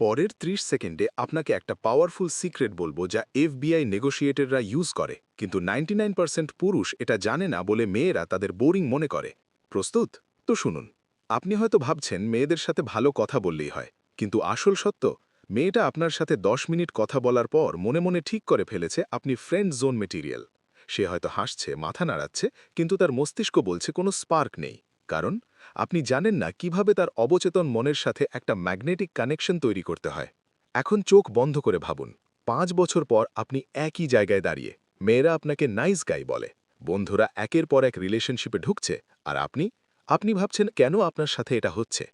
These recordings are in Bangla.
পরের ৩০ সেকেন্ডে আপনাকে একটা পাওয়ারফুল সিক্রেট বলব যা এফবিআই নেগোশিয়েটররা ইউজ করে। কিন্তু 99% পুরুষ এটা জানে না বলে মেয়েরা তাদের বোরিং মনে করে। প্রস্তুত? তো শুনুন। আপনি হয়তো ভাবছেন মেয়েদের সাথে ভালো কথা বললেই হয়। কিন্তু আসল সত্য, মেয়েটা আপনার সাথে 10 মিনিট কথা বলার পর মনে মনে ঠিক করে ফেলেছে আপনি ফ্রেন্ড জোন মেটিরিয়াল সে হয়তো হাসছে, মাথা নাড়াচ্ছে, কিন্তু তার মস্তিষ্ক বলছে কোনো স্পার্ক নেই। কারণ আপনি জানেন না কীভাবে তার অবচেতন মনের সাথে একটা ম্যাগনেটিক কানেকশন তৈরি করতে হয়। এখন চোখ বন্ধ করে ভাবুন, পাঁচ বছর পর আপনি একই জায়গায় দাঁড়িয়ে, মেয়েরা আপনাকে নাইস গাই বলে, বন্ধুরা একের পর এক রিলেশনশিপে ঢুকছে, আর আপনি আপনি ভাবছেন কেন আপনার সাথে এটা হচ্ছে?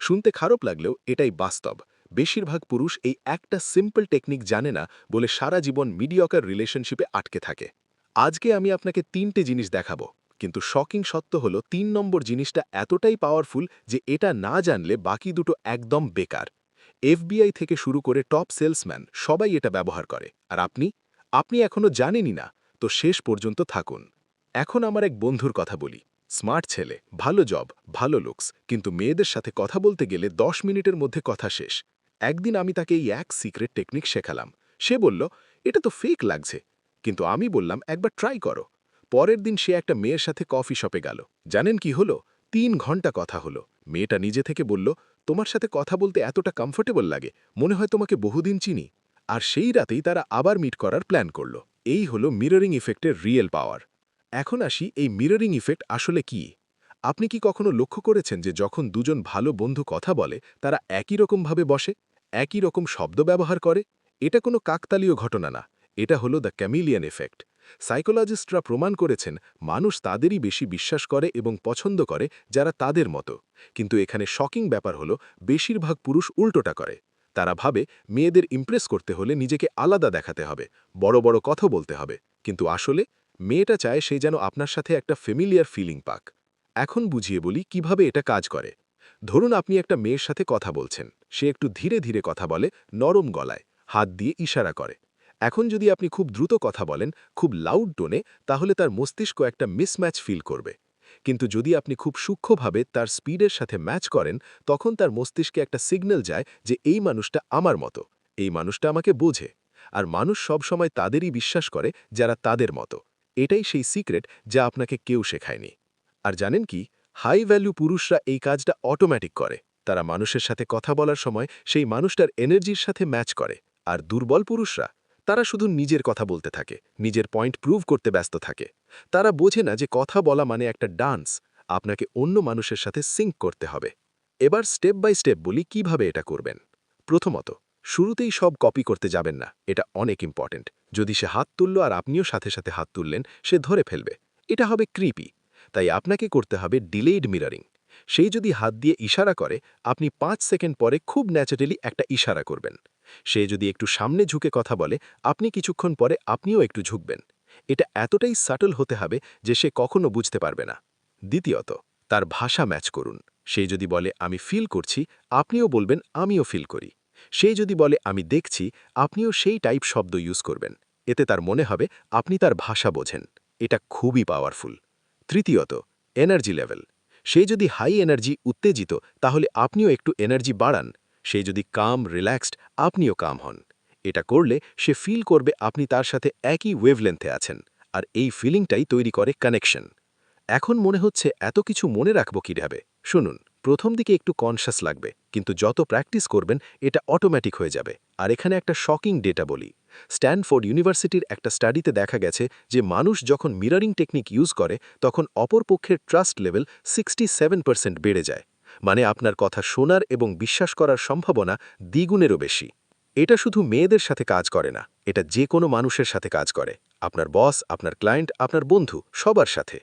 শুনতে খারাপ লাগলেও এটাই বাস্তব, বেশিরভাগ পুরুষ এই একটা সিম্পল টেকনিক জানে না বলে সারা জীবন মিডিয়কার রিলেশনশিপে আটকে থাকে। আজকে আমি আপনাকে তিনটে জিনিস দেখাবো। কিন্তু শকিং সত্য হলো, তিন নম্বর জিনিসটা এতটাই পাওয়ারফুল যে এটা না জানলে বাকি দুটো একদম বেকার। এফবিআই থেকে শুরু করে টপ সেলসম্যান সবাই এটা ব্যবহার করে। আর আপনি? আপনি এখনও জানেনই না। তো শেষ পর্যন্ত থাকুন। এখন আমার এক বন্ধুর কথা বলি। স্মার্ট ছেলে, ভালো জব ভালো লুকস কিন্তু মেয়েদের সাথে কথা বলতে গেলে দশ মিনিটের মধ্যে কথা শেষ। একদিন আমি তাকে এই এক সিক্রেট টেকনিক শেখালাম। সে বলল, এটা তো ফেক লাগছে। কিন্তু আমি বললাম, একবার ট্রাই করো। পরের দিন সে একটা মেয়ের সাথে কফি শপে গেল। জানেন কি হলো? তিন ঘণ্টা কথা হলো। মেয়েটা নিজে থেকে বলল, তোমার সাথে কথা বলতে এতটা কমফোর্টেবল লাগে, মনে হয় তোমাকে বহুদিন চিনি। আর সেই রাতেই তারা আবার মিট করার প্ল্যান করল। এই হলো মিররিং ইফেক্টের রিয়েল পাওয়ার এখন আসি এই মিররিং ইফেক্ট আসলে কি? আপনি কি কখনো লক্ষ্য করেছেন যে যখন দুজন ভালো বন্ধু কথা বলে, তারা একই রকমভাবে বসে, একই রকম শব্দ ব্যবহার করে? এটা কোনো কাকতালীয় ঘটনা না। এটা হলো দ্য ক্যামিলিয়ান এফেক্ট সাইকোলজিস্টরা প্রমাণ করেছেন, মানুষ তাদেরই বেশি বিশ্বাস করে এবং পছন্দ করে যারা তাদের মতো। কিন্তু এখানে শকিং ব্যাপার হলো, বেশিরভাগ পুরুষ উল্টোটা করে। তারা ভাবে, মেয়েদের ইমপ্রেস করতে হলে নিজেকে আলাদা দেখাতে হবে, বড় বড় কথা বলতে হবে। কিন্তু আসলে, মেয়েটা চায় সে যেন আপনার সাথে একটা ফেমিলিয়ার ফিলিং পাক। এখন বুঝিয়ে বলি কীভাবে এটা কাজ করে। ধরুন আপনি একটা মেয়ের সাথে কথা বলছেন, সে একটু ধীরে ধীরে কথা বলে, নরম গলায়, হাত দিয়ে ইশারা করে। এখন যদি আপনি খুব দ্রুত কথা বলেন, খুব লাউড টোনে তাহলে তার মস্তিষ্ক একটা মিসম্যাচ ফিল করবে। কিন্তু যদি আপনি খুব সূক্ষ্মভাবে তার স্পিডের সাথে ম্যাচ করেন, তখন তার মস্তিষ্কে একটা সিগন্যাল যায় যে এই মানুষটা আমার মতো, এই মানুষটা আমাকে বোঝে। আর মানুষ সব সময় তাদেরই বিশ্বাস করে যারা তাদের মতো। এটাই সেই সিক্রেট যা আপনাকে কেউ শেখায়নি। আর জানেন কি? হাই ভ্যালু পুরুষরা এই কাজটা অটোম্যাটিক করে। তারা মানুষের সাথে কথা বলার সময় সেই মানুষটার এনার্জির সাথে ম্যাচ করে। আর দুর্বল পুরুষরা তারা শুধু নিজের কথা বলতে থাকে, নিজের পয়েন্ট প্রুভ করতে ব্যস্ত থাকে। তারা বোঝে না যে কথা বলা মানে একটা ডান্স আপনাকে অন্য মানুষের সাথে সিঙ্ক করতে হবে। এবার স্টেপ বাই স্টেপ বলি কীভাবে এটা করবেন। প্রথমত, শুরুতেই সব কপি করতে যাবেন না, এটা অনেক ইম্পর্টেন্ট যদি সে হাত তুলল আর আপনিও সাথে সাথে হাত তুললেন, সে ধরে ফেলবে। এটা হবে ক্রিপি তাই আপনাকে করতে হবে ডিলেইড মিরারিং সেই যদি হাত দিয়ে ইশারা করে, আপনি পাঁচ সেকেন্ড পরে খুব ন্যাচারালি একটা ইশারা করবেন। সে যদি একটু সামনে ঝুঁকে কথা বলে, আপনি কিছুক্ষণ পরে আপনিও একটু ঝুঁকবেন। এটা এতটাই সাটল হতে হবে যে সে কখনো বুঝতে পারবে না। দ্বিতীয়ত, তার ভাষা ম্যাচ করুন। সে যদি বলে, আমি ফিল করছি আপনিও বলবেন, আমিও ফিল করি সে যদি বলে, আমি দেখছি আপনিও সেই টাইপ শব্দ ইউজ করবেন। এতে তার মনে হবে, আপনি তার ভাষা বোঝেন। এটা খুবই পাওয়ারফুল তৃতীয়ত এনার্জি লেভেল সে যদি হাই এনার্জি উত্তেজিত, তাহলে আপনিও একটু এনার্জি বাড়ান। সে যদি কাম রিল্যাক্সড আপনিও কাম হন। এটা করলে সে ফিল করবে আপনি তার সাথে একই ওয়েভলেন্থে আছেন, আর এই ফিলিংটাই তৈরি করে কানেকশন এখন মনে হচ্ছে এত কিছু মনে রাখব কীভাবে? শুনুন, প্রথম দিকে একটু কনশাস লাগবে, কিন্তু যত প্র্যাকটিস করবেন, এটা অটোমেটিক হয়ে যাবে। আর এখানে একটা শকিং ডেটা বলি। স্ট্যানফোর্ড ইউনিভার্সিটির একটা স্টাডিতে দেখা গেছে যে মানুষ যখন মিররিং টেকনিক ইউজ করে, তখন অপরপক্ষের ট্রাস্ট লেভেল সিক্সটি বেড়ে যায়। মানে আপনার কথা শোনার এবং বিশ্বাস করার সম্ভাবনা দ্বিগুণেরও বেশি। এটা শুধু মেয়েদের সাথে কাজ করে না, এটা যে কোনো মানুষের সাথে কাজ করে। আপনার বস, আপনার ক্লায়েন্ট, আপনার বন্ধু, সবার সাথে।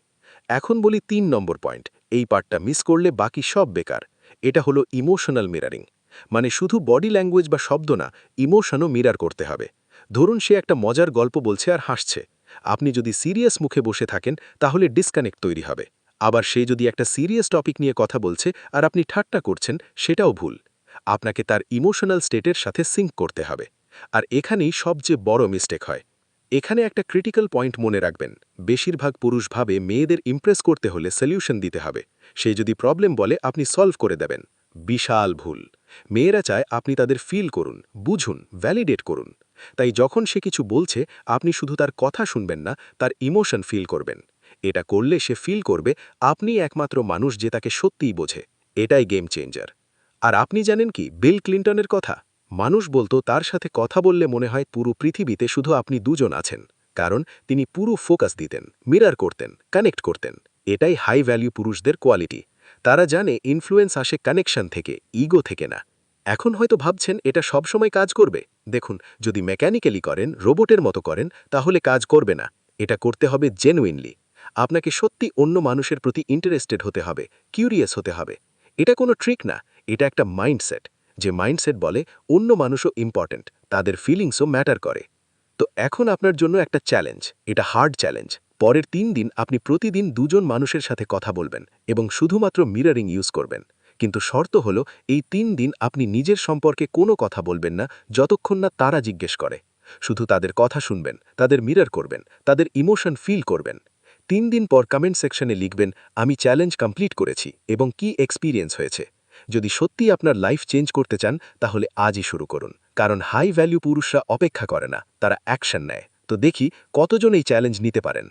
এখন বলি তিন নম্বর পয়েন্ট, এই পার্টটা মিস করলে বাকি সব বেকার। এটা হলো ইমোশনাল মিরারিং। মানে শুধু বডি ল্যাঙ্গুয়েজ বা শব্দ না, ইমোশনও মিরার করতে হবে। ধরুন সে একটা মজার গল্প বলছে আর হাসছে। আপনি যদি সিরিয়াস মুখে বসে থাকেন, তাহলে ডিসকানেক্ট তৈরি হবে। আবার সে যদি একটা সিরিয়াস টপিক নিয়ে কথা বলছে আর আপনি ঠাট্টা করছেন, সেটাও ভুল। আপনাকে তার ইমোশনাল স্টেটের সাথে সিঙ্ক করতে হবে। আর এখানেই সবচেয়ে বড় মিস্টেক হয়। এখানে একটা ক্রিটিক্যাল পয়েন্ট মনে রাখবেন। বেশিরভাগ পুরুষ ভাবে মেয়েদের ইমপ্রেস করতে হলে সলিউশন দিতে হবে। সে যদি প্রবলেম বলে, আপনি সলভ করে দেবেন। বিশাল ভুল। মেয়েরা চায় আপনি তাদের ফিল করুন, বুঝুন, ভ্যালিডেট করুন। তাই যখন সে কিছু বলছে, আপনি শুধু তার কথা শুনবেন না, তার ইমোশন ফিল করবেন। এটা করলে সে ফিল করবে আপনি একমাত্র মানুষ যে তাকে সত্যিই বোঝে। এটাই গেম চেঞ্জার আর আপনি জানেন কি বিল ক্লিন্টনের কথা? মানুষ বলতো, তার সাথে কথা বললে মনে হয় পুরো পৃথিবীতে শুধু আপনি দুজন আছেন। কারণ তিনি পুরো ফোকাস দিতেন মিরার করতেন কানেক্ট করতেন। এটাই হাই ভ্যালু পুরুষদের কোয়ালিটি তারা জানে ইনফ্লুয়েন্স আসে কানেকশন থেকে ইগো থেকে না। এখন হয়তো ভাবছেন, এটা সবসময় কাজ করবে? দেখুন, যদি মেকানিক্যালি করেন রোবটের মতো করেন, তাহলে কাজ করবে না। এটা করতে হবে জেনুইনলি আপনাকে সত্যি অন্য মানুষের প্রতি ইন্টারেস্টেড হতে হবে কিউরিয়াস হতে হবে। এটা কোনো ট্রিক না, এটা একটা মাইন্ডসেট যে মাইন্ডসেট বলে অন্য মানুষও ইম্পর্ট্যান্ট তাদের ফিলিংসও ম্যাটার করে। তো এখন আপনার জন্য একটা চ্যালেঞ্জ এটা হার্ড চ্যালেঞ্জ পরের তিন দিন আপনি প্রতিদিন দুজন মানুষের সাথে কথা বলবেন এবং শুধুমাত্র মিররিং ইউজ করবেন। কিন্তু শর্ত হলো, এই তিন দিন আপনি নিজের সম্পর্কে কোনো কথা বলবেন না, যতক্ষণ না তারা জিজ্ঞেস করে। শুধু তাদের কথা শুনবেন, তাদের মিরর করবেন, তাদের ইমোশন ফিল করবেন। তিন দিন পর কমেন্ট সেকশনে লিখবেন, আমি চ্যালেঞ্জ কমপ্লিট করেছি এবং কি এক্সপিরিয়েন্স হয়েছে। যদি সত্যি আপনার লাইফ চেঞ্জ করতে চান, তাহলে আজই শুরু করুন। কারণ হাই ভ্যালু পুরুষরা অপেক্ষা করে না, তারা অ্যাকশন নেয়। তো দেখি কতজন এই চ্যালেঞ্জ নিতে পারেন?